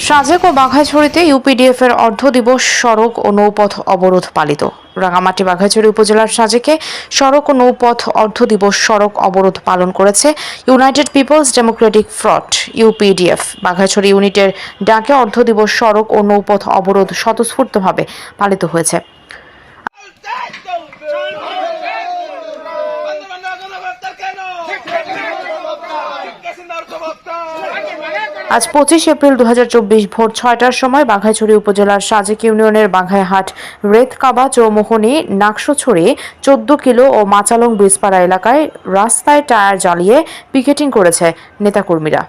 সাজেক ও বাঘাইছড়িতে UPDF এর অর্ধ দিবস সড়ক ও নৌপথ অবরোধ পালিত রাঙামাটি বাঘাইছড়ি উপজেলার সাজেকে সড়ক ও নৌপথ অর্ধ দিবস সড়ক অবরোধ পালন করেছে united people's democratic front UPDF Baghaichhari ইউনিটের ডাকে অর্ধ দিবস সড়ক ও নৌপথ অবরোধ স্বতঃস্ফূর্তভাবে পালিত হয়েছে আজ পঁচিশ এপ্রিল দু হাজার চব্বিশ ভোর ছয়টার সময় বাঘাইছড়ি উপজেলার সাজেক ইউনিয়নের বাঘাইহাট রেতকাবা চৌমোহনী নাকশোছড়ি চোদ্দ কিলো ও মাচালং ব্রিজপাড়া এলাকায় রাস্তায় টায়ার জ্বালিয়ে পিকেটিং করেছে নেতাকর্মীরা।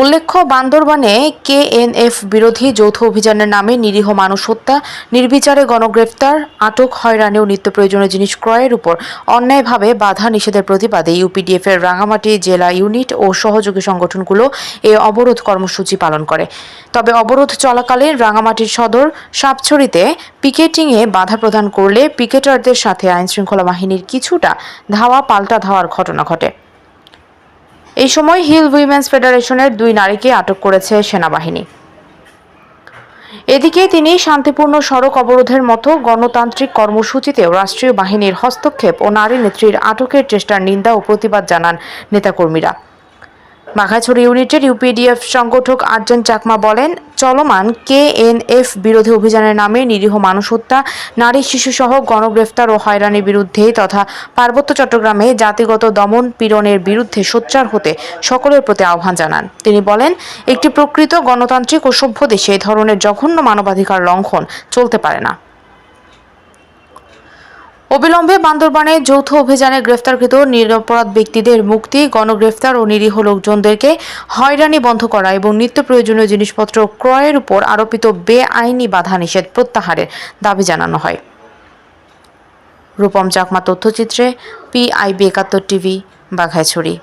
উল্লেখ্য, বান্দরবানে কেএনএফ বিরোধী যৌথ অভিযানের নামে নিরীহ মানুষ হত্যা, নির্বিচারে গণগ্রেফতার, আটক হয়রানি ও নিত্য প্রয়োজনীয় জিনিস ক্রয়ের উপর অন্যায়ভাবে বাধা নিষেধের প্রতিবাদে ইউপিডিএফ এর রাঙামাটি জেলা ইউনিট ও সহযোগী সংগঠনগুলো এ অবরোধ কর্মসূচি পালন করে। তবে অবরোধ চলাকালীন রাঙামাটির সদর সাপছড়িতে পিকেটিংয়ে বাধা প্রদান করলে পিকেটারদের সাথে আইনশৃঙ্খলা বাহিনীর কিছুটা ধাওয়া, পাল্টা ধাওয়ার ঘটনা ঘটে। এই সময় হিল উইমেন্স ফেডারেশনের দুই নারীকে আটক করেছে সেনাবাহিনী। এদিকে তিনি শান্তিপূর্ণ সড়ক অবরোধের মতো গণতান্ত্রিক কর্মসূচিতেও রাষ্ট্রীয় বাহিনীর হস্তক্ষেপ ও নারী নেত্রীর আটকের চেষ্টার নিন্দা ও প্রতিবাদ জানান নেতাকর্মীরা। বাঘাছড়ি ইউনিটের ইউপিডিএফ সংগঠক আর্জন চাকমা বলেন, চলমান কেএনএফ বিরোধী অভিযানের নামে নিরীহ মানুষ হত্যা নারী শিশুসহ গণগ্রেফতার ও হয়রানির বিরুদ্ধে তথা পার্বত্য চট্টগ্রামে জাতিগত দমন পীড়নের বিরুদ্ধে সোচ্চার হতে সকলের প্রতি আহ্বান জানান। তিনি বলেন, একটি প্রকৃত গণতান্ত্রিক ও সভ্য দেশে এ ধরনের জঘন্য মানবাধিকার লঙ্ঘন চলতে পারে না। অবিলম্বে বান্দরবানে যৌথ অভিযানে গ্রেফতারকৃত নিরপরাধ ব্যক্তিদের মুক্তি, গণগ্রেফতার ও নিরীহ লোকজনদেরকে হয়রানি বন্ধ করা এবং নিত্য প্রয়োজনীয় জিনিসপত্র ক্রয়ের উপর আরোপিত বেআইনি বাধা নিষেধ প্রত্যাহারের দাবি জানানো হয়। রূপম চাকমা, তথ্যচিত্রে, পিআইবি একাত্তর টিভি, বাঘাইছড়ি।